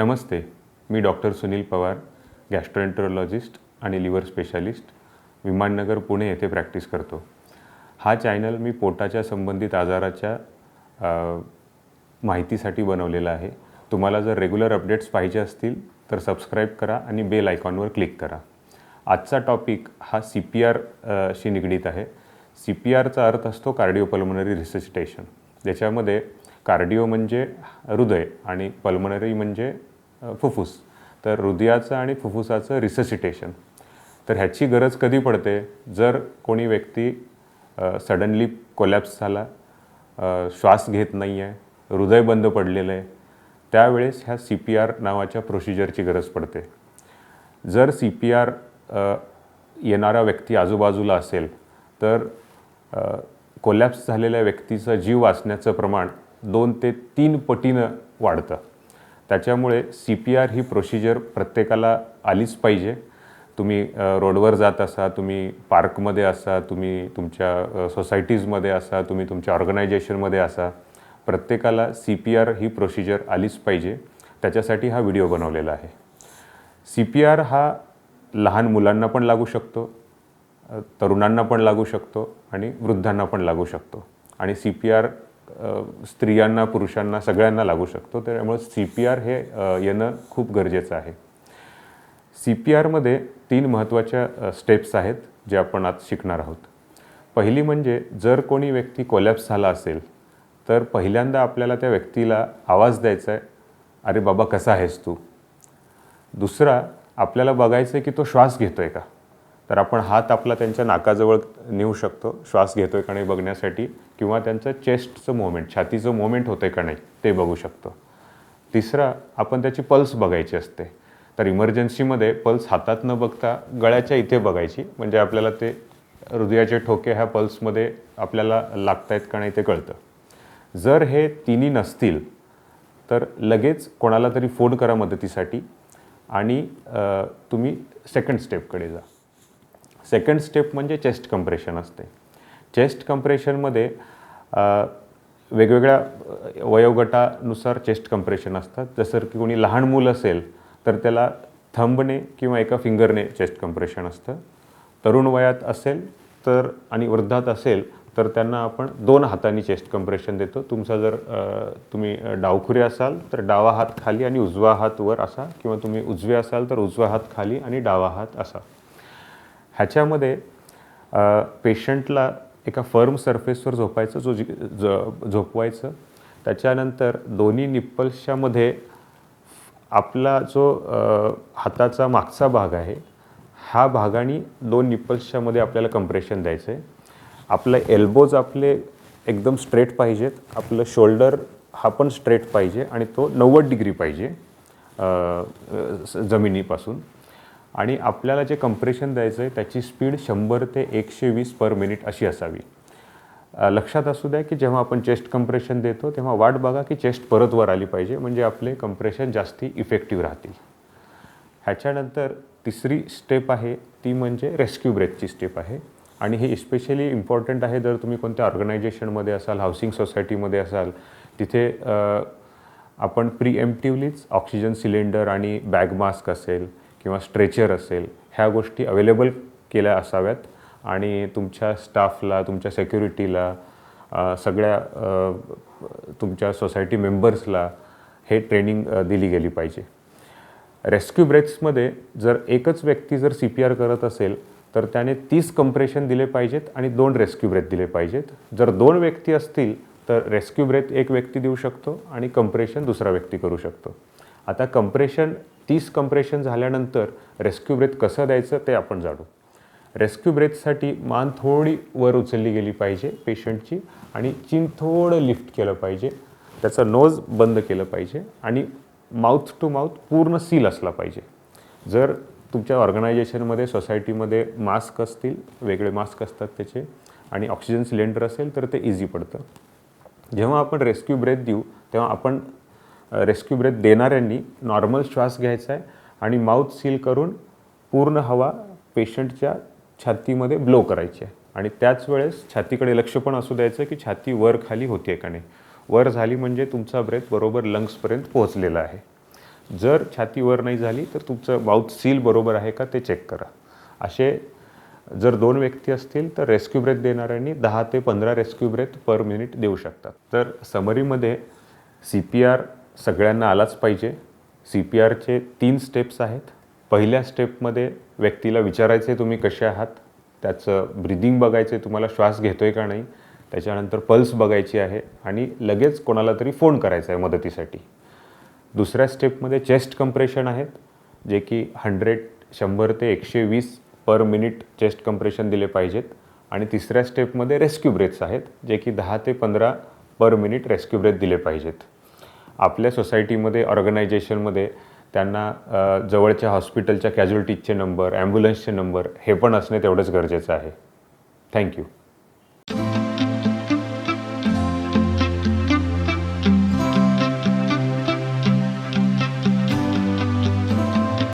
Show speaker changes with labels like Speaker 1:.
Speaker 1: नमस्ते मी doctor Sunil Pawar gastroenterologist आणि liver specialist Viman Nagar Pune येथे प्रॅक्टिस करतो. हा चॅनल मी पोटाच्या संबंधित आजाराच्या माहितीसाठी बनवलेला आहे. तुम्हाला जर रेग्युलर अपडेट्स पाहिजे असतील तर सबस्क्राईब करा आणि बेल आयकॉनवर क्लिक करा. आजचा टॉपिक हा सी पी आर शी निगडीत आहे. सी पी आरचा अर्थ असतो कार्डिओपल्मनरी रिससिटेशन ज्याच्यामध्ये कार्डिओ म्हणजे हृदय आणि पल्मनरी म्हणजे फुफ्फुस. तर हृदयाचं आणि फुफ्फुसाचं रिससिटेशन तर ह्याची गरज कधी पडते? जर कोणी व्यक्ती सडनली कोलॅप्स झाला श्वास घेत नाही आहे हृदय बंद पडलेलं आहे त्यावेळेस ह्या सी पी आर नावाच्या प्रोसिजरची गरज पडते. जर सी पी आर येणारा व्यक्ती आजूबाजूला असेल तर कोलॅप्स झालेल्या व्यक्तीचा जीव वाचण्याचं प्रमाण दोन ते तीन पटीनं वाढतं. त्याच्यामुळे सी पी आर ही प्रोसिजर प्रत्येकाला आलीच पाहिजे. तुम्ही रोडवर जात असा तुम्ही पार्कमध्ये असा तुम्ही तुमच्या सोसायटीजमध्ये असा तुम्ही तुमच्या ऑर्गनायझेशनमध्ये असा प्रत्येकाला सी पी आर ही प्रोसिजर आलीच पाहिजे. त्याच्यासाठी हा व्हिडिओ बनवलेला आहे. सी पी आर हा लहान मुलांना पण लागू शकतो तरुणांना पण लागू शकतो आणि वृद्धांना पण लागू शकतो. आणि सी पी आर स्त्रियांना पुरुषांना सगळ्यांना लागू शकतो. त्यामुळे सी पी आर हे येणं खूप गरजेचं आहे. सी पी आरमध्ये तीन महत्त्वाच्या स्टेप्स आहेत जे आपण आज शिकणार आहोत. पहिली म्हणजे जर कोणी व्यक्ती कोलॅप्स झाला असेल तर पहिल्यांदा आपल्याला त्या व्यक्तीला आवाज द्यायचा आहे अरे बाबा कसा आहेस तू? दुसरा आपल्याला बघायचं आहे की तो श्वास घेतो आहे का? तर आपण हात आपला त्यांच्या नाकाजवळ नेऊ शकतो श्वास घेतो आहे का नाही बघण्यासाठी किंवा त्यांचं चेस्टचं मुवमेंट छातीचं मुवमेंट होतं आहे का नाही ते बघू शकतो. तिसरा आपण त्याची पल्स बघायची असते. तर इमर्जन्सीमध्ये पल्स हातात न बघता गळ्याच्या इथे बघायची म्हणजे आपल्याला ते हृदयाचे ठोके ह्या पल्समध्ये आपल्याला लागतायत का नाही ते कळतं. जर हे तिन्ही नसतील तर लगेच कोणाला तरी फोन करा मदतीसाठी आणि तुम्ही सेकंड स्टेपकडे जा. सेकंड स्टेप म्हणजे चेस्ट कम्प्रेशन असते. चेस्ट कम्प्रेशनमध्ये वेगवेगळ्या वयोगटानुसार चेस्ट कम्प्रेशन असतात. जसं की कोणी लहान मूल असेल तर त्याला थंबने किंवा एका फिंगरने चेस्ट कम्प्रेशन असतं. तरुण वयात असेल तर आणि वृद्धात असेल तर त्यांना आपण दोन हातांनी चेस्ट कम्प्रेशन देतो. तुमचा जर तुम्ही डावखुरे असाल तर डावा हात खाली आणि उजवा हात वर असा किंवा तुम्ही उजवे असाल तर उजवा हात खाली आणि डावा हात असा. ह्याच्यामध्ये पेशंटला एका फर्म सरफेसवर झोपायचं जो जी- झोपवायचं. त्याच्यानंतर दोन्ही निप्पल्सच्यामध्ये आपला जो हाताचा मागचा भाग आहे हा भागाने दोन निप्पल्सच्यामध्ये आपल्याला कम्प्रेशन द्यायचं आहे आपलं एल्बोज आपले एकदम स्ट्रेट पाहिजेत. आपलं शोल्डर हा पण स्ट्रेट पाहिजे आणि तो नव्वद डिग्री पाहिजे जमिनीपासून. आणि आपल्याला जे कंप्रेशन द्यायचं आहे त्याची स्पीड शंभर ते एकशे वीस पर मिनिट अशी असावी. लक्षात असू द्या की जेव्हा आपण चेस्ट कंप्रेशन देतो तेव्हा वाट बघा की चेस्ट परत वर आली पाहिजे म्हणजे आपले कंप्रेशन जास्ती इफेक्टिव्ह राहतील. ह्याच्यानंतर तिसरी स्टेप आहे ती म्हणजे रेस्क्यू ब्रेथची स्टेप आहे. आणि हे स्पेशली इम्पॉर्टंट आहे जर तुम्ही कोणत्या ऑर्गनायझेशनमध्ये असाल हाऊसिंग सोसायटीमध्ये असाल तिथे आपण आपण प्रीएम्प्टिव्हलीच ऑक्सिजन सिलेंडर आणि बॅग मास्क असेल किंवा स्ट्रेचर असेल ह्या गोष्टी अवेलेबल केल्या असाव्यात. आणि तुमच्या स्टाफला तुमच्या सेक्युरिटीला सगळ्या तुमच्या सोसायटी मेंबर्सला हे ट्रेनिंग दिली गेली पाहिजे. रेस्क्यू ब्रेथ्समध्ये जर एकच व्यक्ती जर सी पी आर करत असेल तर त्याने तीस कंप्रेशन दिले पाहिजेत आणि दोन रेस्क्यू ब्रेथ दिले पाहिजेत. जर दोन व्यक्ती असतील तर रेस्क्यू ब्रेथ एक व्यक्ती देऊ शकतो आणि कंप्रेशन दुसरा व्यक्ती करू शकतो. आता कंप्रेशन तीस कंप्रेशन झाल्यानंतर रेस्क्यू ब्रेथ कसं द्यायचं ते आपण जाणू. रेस्क्यू ब्रेथसाठी मान थोडी वर उचलली गेली पाहिजे पेशंटची आणि चिन थोडं लिफ्ट केलं पाहिजे. त्याचं नोज बंद केलं पाहिजे आणि माउथ टू माउथ पूर्ण सील असला पाहिजे. जर तुमच्या ऑर्गनायझेशनमध्ये सोसायटीमध्ये मास्क असतील वेगळे मास्क असतात त्याचे आणि ऑक्सिजन सिलेंडर असेल तर ते इझी पडतं. जेव्हा आपण रेस्क्यू ब्रेथ देऊ तेव्हा आपण रेस्क्यू ब्रेथ देणाऱ्यांनी नॉर्मल श्वास घ्यायचा आहे आणि माउथ सील करून पूर्ण हवा पेशंटच्या छातीमध्ये ब्लो करायची आहे. आणि त्याच वेळेस छातीकडे लक्ष पण असू द्यायचं की छाती वर खाली होते का नाही. वर झाली म्हणजे तुमचा ब्रेथ बरोबर लंग्सपर्यंत पोहोचलेला आहे. जर छाती वर नाही झाली तर तुमचं माउथ सील बरोबर आहे का ते चेक करा. असे जर दोन व्यक्ती असतील तर रेस्क्यू ब्रेथ देणाऱ्यांनी दहा ते पंधरा रेस्क्यू ब्रेथ पर मिनिट देऊ शकतात. तर समरीमध्ये सी पी आर सगळ्यांना आलाच पाहिजे. सी पी आरचे तीन स्टेप्स आहेत. पहिल्या स्टेपमध्ये व्यक्तीला विचारायचे तुम्ही कसे आहात? त्याचं ब्रिदिंग बघायचे तुम्हाला श्वास घेतोय का नाही? त्याच्यानंतर पल्स बघायची आहे आणि लगेच कोणाला तरी फोन करायचा आहे मदतीसाठी. दुसऱ्या स्टेपमध्ये चेस्ट कंप्रेशन आहेत जे की हंड्रेड शंभर ते एकशे वीस पर मिनिट चेस्ट कंप्रेशन दिले पाहिजेत. आणि तिसऱ्या स्टेपमध्ये रेस्क्यू ब्रेथ्स आहेत जे की दहा ते पंधरा पर मिनिट रेस्क्यू ब्रेथ दिले पाहिजेत. आपल्या सोसायटीमध्ये ऑर्गनायझेशनमध्ये त्यांना जवळच्या हॉस्पिटलच्या कॅज्युलिटीजचे नंबर ॲम्ब्युलन्सचे नंबर हे पण असणे तेवढंच गरजेचं आहे. थँक्यू.